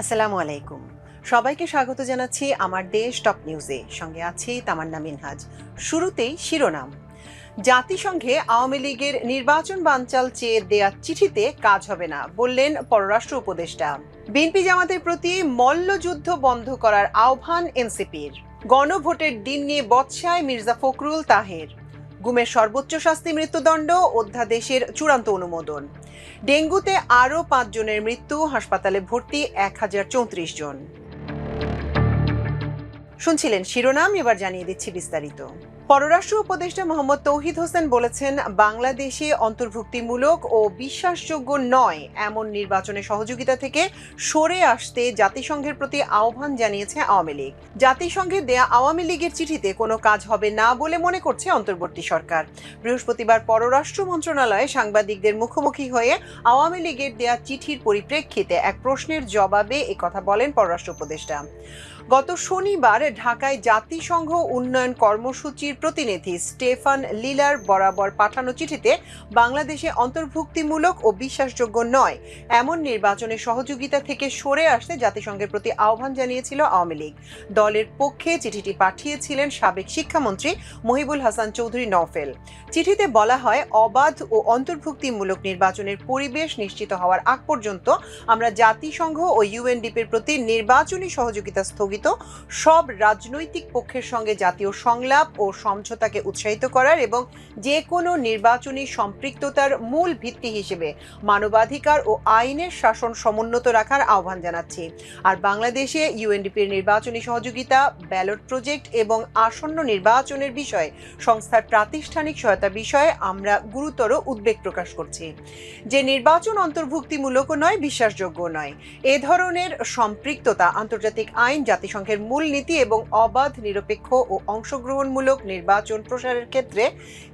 আসসালামু আলাইকুম। সবাইকে স্বাগত জানাচ্ছি আমার দেশ টপ নিউজে। সঙ্গে আছি তামান্না মিনহাজ। শুরুতেই শিরোনাম। জাতিসংঘে আওয়ামী লীগের নির্বাচন বানচাল চেয়ে দেয়া চিঠিতে কাজ হবে না, বললেন পররাষ্ট্র উপদেষ্টা। বিএনপি জামাতের প্রতি মল্লযুদ্ধ বন্ধ করার আহ্বান এনসিপির। গণভোটের দিন নিয়ে বৎসায় মির্জা ফখরুল তাহের। গুমের সর্বোচ্চ শাস্তি মৃত্যুদণ্ড, অধ্যাদেশের চূড়ান্ত অনুমোদন। ডেঙ্গুতে আরও পাঁচজনের মৃত্যু, হাসপাতালে ভর্তি এক হাজার চৌত্রিশ জন। শুনছিলেন শিরোনাম, এবার জানিয়ে দিচ্ছি বিস্তারিত। পররাষ্ট্র উপদেষ্টা মোহাম্মদ তৌহিদ হোসেন বলেছেন, বাংলাদেশে অন্তর্ভুক্তিমূলক ও বিশ্বাসযোগ্য নয় এমন নির্বাচনে সহযোগিতা থেকে সরে আসতে জাতিসংঘের প্রতি আহ্বান জানিয়েছে আওয়ামী লীগ। জাতিসংঘে দেয়া আওয়ামী লীগের চিঠিতে কোনো কাজ হবে না বলে মনে করছে অন্তর্বর্তী সরকার। বৃহস্পতিবার পররাষ্ট্র মন্ত্রণালয়ে সাংবাদিকদের মুখোমুখি হয়ে আওয়ামী লীগের দেয়া চিঠির পরিপ্রেক্ষিতে এক প্রশ্নের জবাবে কথা বলেন পররাষ্ট্র উপদেষ্টা। গত শনিবার ঢাকায় জাতিসংঘ উন্নয়ন কর্মসূচির প্রতিনিধি স্টেফান লিলার বরাবর পাঠানো চিঠিতে বাংলাদেশে অন্তর্ভুক্তিমূলক ও বিশ্বাসযোগ্য নয়। এমন নির্বাচনে সহযোগিতা থেকে সরে আসতে জাতিসংঘের প্রতি আহ্বান জানিয়েছিল আওয়ামী লীগ। দলের পক্ষে চিঠিটি পাঠিয়েছিলেন সাবেক শিক্ষামন্ত্রী মহিবুল হাসান চৌধুরী নওফেল। চিঠিতে বলা হয়, অবাধ ও অন্তর্ভুক্তিমূলক নির্বাচনের পরিবেশ নিশ্চিত হওয়ার আগ পর্যন্ত আমরা জাতিসংঘ ও ইউএনডিপির প্রতি নির্বাচনী সহযোগিতা স্থগিত সব রাজনৈতিক পক্ষের সঙ্গে জাতীয় সংলাপ ও সমঝোতাকে উৎসাহিত করার এবং যে কোনো নির্বাচনী সম্পৃক্ততার মূল ভিত্তি হিসেবে মানবাধিকার ও আইনের শাসন সমুন্নত রাখার আহ্বান জানাচ্ছি। আর বাংলাদেশে ইউএনডিপির নির্বাচনী সহযোগিতা, ব্যালট প্রজেক্ট এবং আসন্ন নির্বাচনের বিষয়ে, সংস্থার প্রাতিষ্ঠানিক সহায়তা বিষয়ে আমরা গুরুতর উদ্বেগ প্রকাশ করছি। যে নির্বাচন অন্তর্ভুক্তিমূলক নয় বিশ্বাসযোগ্য নয়। এ ধরনের সম্পৃক্ততা আন্তর্জাতিক আইন জাতিসংঘের মূলনীতি এবং অবাধ, নিরপেক্ষ ও অংশগ্রহণমূলক নির্বাচন প্রসারের ক্ষেত্রে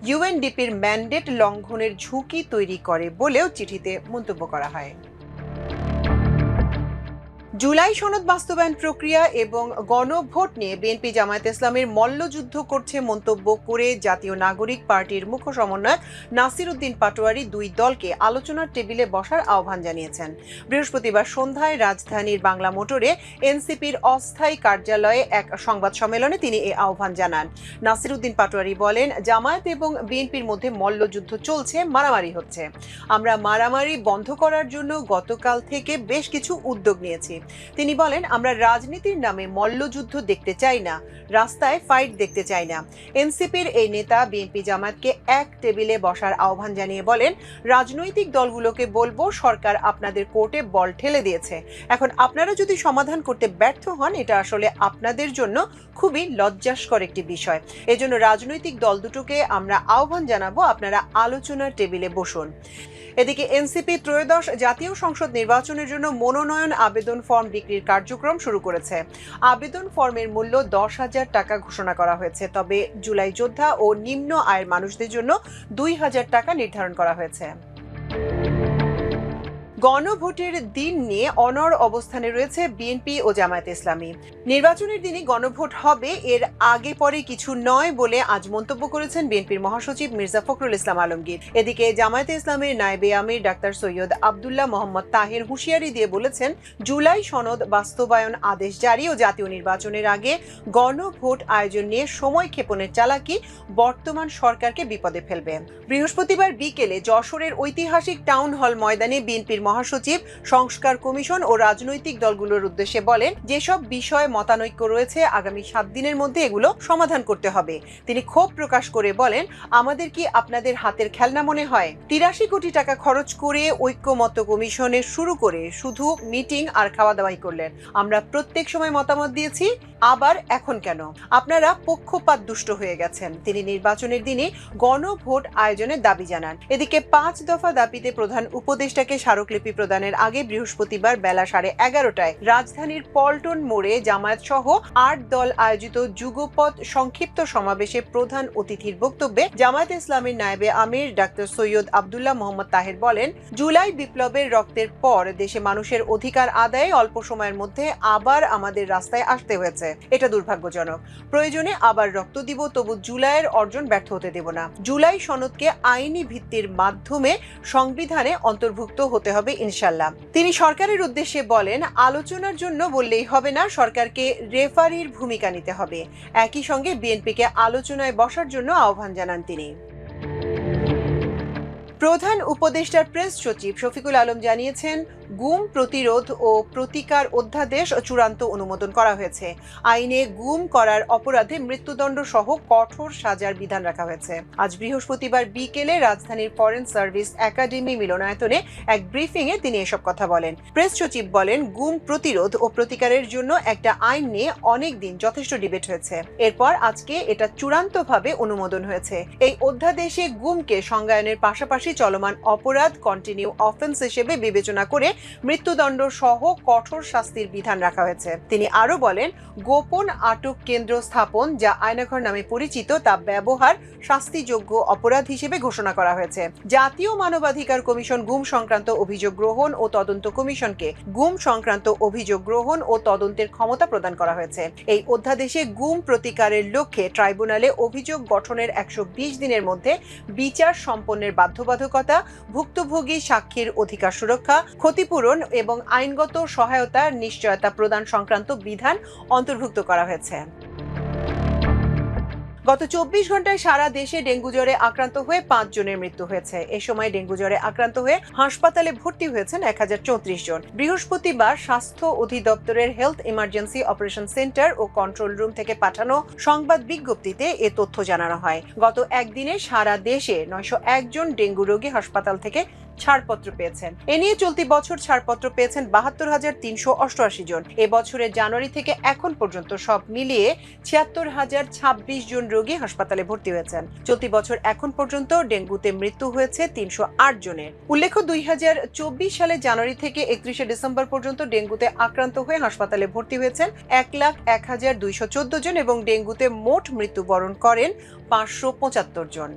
ইউএনডিপির ম্যান্ডেট লঙ্ঘনের ঝুঁকি তৈরি করে বলেও চিঠিতে মন্তব্য করা হয়। জুলাই সনদ বাস্তবায়ন প্রক্রিয়া এবং গণভোট নিয়ে বিএনপি জামায়াত ইসলামের মল্লযুদ্ধ করছে মন্তব্য করে জাতীয় নাগরিক পার্টির মুখ্য সমন্বয়ক নাসির উদ্দিন পাটোয়ারি দুই দলকে আলোচনার টেবিলে বসার আহ্বান জানিয়েছেন। বৃহস্পতিবার সন্ধ্যায় রাজধানীর বাংলা মোটরে এনসিপির অস্থায়ী কার্যালয়ে এক সংবাদ সম্মেলনে তিনি এ আহ্বান জানান। নাসির উদ্দিন পাটোয়ারি বলেন, জামায়াত এবং বিএনপির মধ্যে মল্লযুদ্ধ চলছে, মারামারি হচ্ছে। আমরা মারামারি বন্ধ করার জন্য গতকাল থেকে বেশ কিছু উদ্যোগ নিয়েছি। তিনি বলেন, আমরা রাজনীতির নামে মল্লযুদ্ধ দেখতে চাই না, রাস্তায় ফাইট দেখতে চাই না। এনসিপির এই নেতা বিএনপি জামাতকে এক টেবিলে বসার আহ্বান জানিয়ে বলেন, রাজনৈতিক দলগুলোকে বলব, সরকার আপনাদের কোর্টে বল ঠেলে দিয়েছে। এখন আপনারা যদি সমাধান করতে ব্যর্থ হন, এটা আসলে আপনাদের জন্য খুবই লজ্জাস্কর একটি বিষয়। এজন্য রাজনৈতিক দল দুটোকে আমরা আহ্বান জানাব, আপনারা আলোচনার টেবিলে বসুন। এদিকে এনসিপি ত্রয়োদশ জাতীয় সংসদ নির্বাচনের জন্য মনোনয়ন আবেদন ফর্ম বিক্রির কার্যক্রম শুরু করেছে। আবেদন ফর্মের মূল্য দশ হাজার টাকা ঘোষণা করা হয়েছে। তবে জুলাই যোদ্ধা ও নিম্ন আয়ের মানুষদের জন্য দুই হাজার টাকা নির্ধারণ করা হয়েছে। গণভোটের দিন নিয়ে অনর অবস্থানে রয়েছে বিএনপি ও জামায়াত ইসলামী। নির্বাচনের দিনে গণভোট হবে, এর আগে পরে কিছু নয় বলে আজ মন্তব্য করেছেন বিএনপির মহাসচিব মির্জা ফখরুল ইসলাম আলমগীর। এদিকে জামায়াতে ইসলামের নায়েবে আমির ডাক্তার সৈয়দ আবদুল্লাহ মোহাম্মদ তাহের হুঁশিয়ারি দিয়ে বলেছেন, জুলাই সনদ বাস্তবায়ন আদেশ জারি ও জাতীয় নির্বাচনের আগে গণভোট আয়োজন নিয়ে সময় ক্ষেপণের চালাকি বর্তমান সরকারকে বিপদে ফেলবে। বৃহস্পতিবার বিকেলে যশোরের ঐতিহাসিক টাউন হল ময়দানে বিএনপির মহাসচিব, সংস্কার কমিশন ও রাজনৈতিক দলগুলোর উদ্দেশ্যে বলেন, যেসব বিষয়ে মতানৈক্য রয়েছে, আগামী সাত দিনের মধ্যে এগুলো সমাধান করতে হবে। তিনি ক্ষোভ প্রকাশ করে বলেন, আমাদের কি আপনাদের হাতের খেলনা মনে হয়? তিরাশি কোটি টাকা খরচ করে ঐক্যমত কমিশনের শুরু করে শুধু মিটিং আর খাওয়া দাওয়াই করলেন। আমরা প্রত্যেক সময় মতামত দিয়েছি, আবার এখন কেন? আপনারা পক্ষপাত দুষ্ট হয়ে গেছেন। তিনি নির্বাচনের দিনে গণভোট আয়োজনের দাবি জানান। এদিকে পাঁচ দফা দাবিতে প্রধান উপদেষ্টাকে স্মারকলিপি প্রদানের আগে বৃহস্পতিবার বেলা সাড়ে এগারোটায় রাজধানীর পল্টন মোড়ে জামায়াত সহ আট দল আয়োজিত যুগপথ সংক্ষিপ্ত সমাবেশে প্রধান অতিথির বক্তব্যে জামায়াত ইসলামের নায়েবে আমির ডাক্তার সৈয়দ আবদুল্লাহ মোহাম্মদ তাহের বলেন, জুলাই বিপ্লবের রক্তের পর দেশে মানুষের অধিকার আদায়ে অল্প সময়ের মধ্যে আবার আমাদের রাস্তায় আসতে হয়েছে। এটা দুর্ভাগ্যজনক। প্রয়োজনে আবার রক্ত দিব, তবু জুলাইয়ের অর্জন ব্যর্থ হতে দেব না। জুলাই সনদকে আইনি ভিত্তির মাধ্যমে সংবিধানে অন্তর্ভুক্ত হতে হবে হবে ইনশাল্লাহ। তিনি সরকারের উদ্দেশ্যে বলেন, আলোচনার জন্য বললেই হবে না, সরকারকে রেফারির ভূমিকা নিতে হবে। একই সঙ্গে বিএনপিকে আলোচনায় বসার জন্য আহ্বান জানান তিনি। প্রধান উপদেষ্টার প্রেস সচিব শফিকুল আলম জানিয়েছেন গুম, প্রতিরোধ ও প্রতিকার অধ্যাদেশ চূড়ান্ত অনুমোদন করা হয়েছে। আইনে গুম করার অপরাধে মৃত্যুদণ্ড সহ কঠোর সাজার বিধান রাখা হয়েছে। আজ বৃহস্পতিবার বিকেলে রাজধানীর ফরেন সার্ভিস একাডেমি মিলনায়তনে এক ব্রিফিং এ তিনি এসব কথা বলেন। প্রেস সচিব বলেন, গুম, প্রতিরোধ ও প্রতিকারের জন্য একটা আইন নিয়ে অনেক দিন যথেষ্ট ডিবেট হয়েছে। এরপর আজকে এটা চূড়ান্তভাবে অনুমোদন হয়েছে। এই অধ্যাদেশে গুমকে সংজ্ঞায়নের পাশাপাশি চলমান অপরাধ কন্টিনিউ অফেন্স হিসেবে বিবেচনা করে মৃত্যুদণ্ড সহ কঠোর শাস্তির বিধান রাখা হয়েছে। তিনি আরও বলেন, গোপন আটক কেন্দ্র স্থাপন যা আয়নাঘর নামে পরিচিত তা ব্যবহার শাস্তিযোগ্য অপরাধ হিসেবে ঘোষণা করা হয়েছে। জাতীয় মানবাধিকার কমিশন গুম সংক্রান্ত অভিযোগ গ্রহণ ও তদন্ত কমিশনকে গুম সংক্রান্ত অভিযোগ গ্রহণ ও তদন্তের ক্ষমতা প্রদান করা হয়েছে। এই অধ্যাদেশে গুম প্রতিকারের লক্ষ্যে ট্রাইব্যুনালে অভিযোগ গঠনের একশো বিশ দিনের মধ্যে বিচার সম্পন্নের বাধ্যবাধকতা, ভুক্তভোগী সাক্ষীর অধিকার সুরক্ষা ক্ষতিপূরণ এবং আইনগত সহায়তার নিশ্চয়তা প্রদান সংক্রান্ত বিধান অন্তর্ভুক্ত করা হয়েছে। গত চব্বিশ ঘন্টায় সারা দেশে ডেঙ্গু জ্বরে আক্রান্ত হয়ে পাঁচ জনের মৃত্যু হয়েছে। এ সময় ডেঙ্গু জ্বরে আক্রান্ত হয়ে হাসপাতালে ভর্তি হয়েছেন এক হাজার চৌত্রিশ জন। বৃহস্পতিবার স্বাস্থ্য অধিদপ্তরের হেলথ ইমার্জেন্সি অপারেশন সেন্টার ও কন্ট্রোল রুম থেকে পাঠানো সংবাদ বিজ্ঞপ্তিতে এ তথ্য জানানো হয়। গত একদিনে সারা দেশে নয়শো একজন ডেঙ্গু রোগী হাসপাতাল থেকে ছাড়পত্র পেয়েছেন। এ নিয়ে চলতি বছর ছাড়পত্র পেয়েছেন বাহাত্তর হাজার তিনশো অষ্টআশি জন। এবছরের জানুয়ারি থেকে এখন পর্যন্ত সব মিলিয়ে ছিয়াত্তর হাজার ছাব্বিশ জন রোগী হাসপাতালে ভর্তি হয়েছেন। চলতি বছর এখন পর্যন্ত ডেঙ্গুতে মৃত্যু হয়েছে তিনশো আট জনের। উল্লেখ্য দুই হাজার চব্বিশ সালে জানুয়ারি থেকে একত্রিশে ডিসেম্বর পর্যন্ত ডেঙ্গুতে আক্রান্ত হয়ে হাসপাতালে ভর্তি হয়েছেন এক লাখ এক হাজার দুইশো চোদ্দ জন এবং ডেঙ্গুতে মোট মৃত্যুবরণ করেন পাঁচশো পঁচাত্তর জন।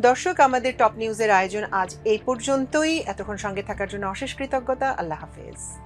দর্শক, আমাদের টপ নিউজের আয়োজন আজ এই পর্যন্তই। এতক্ষণ সঙ্গে থাকার জন্য অশেষ কৃতজ্ঞতা। আল্লাহ হাফেজ।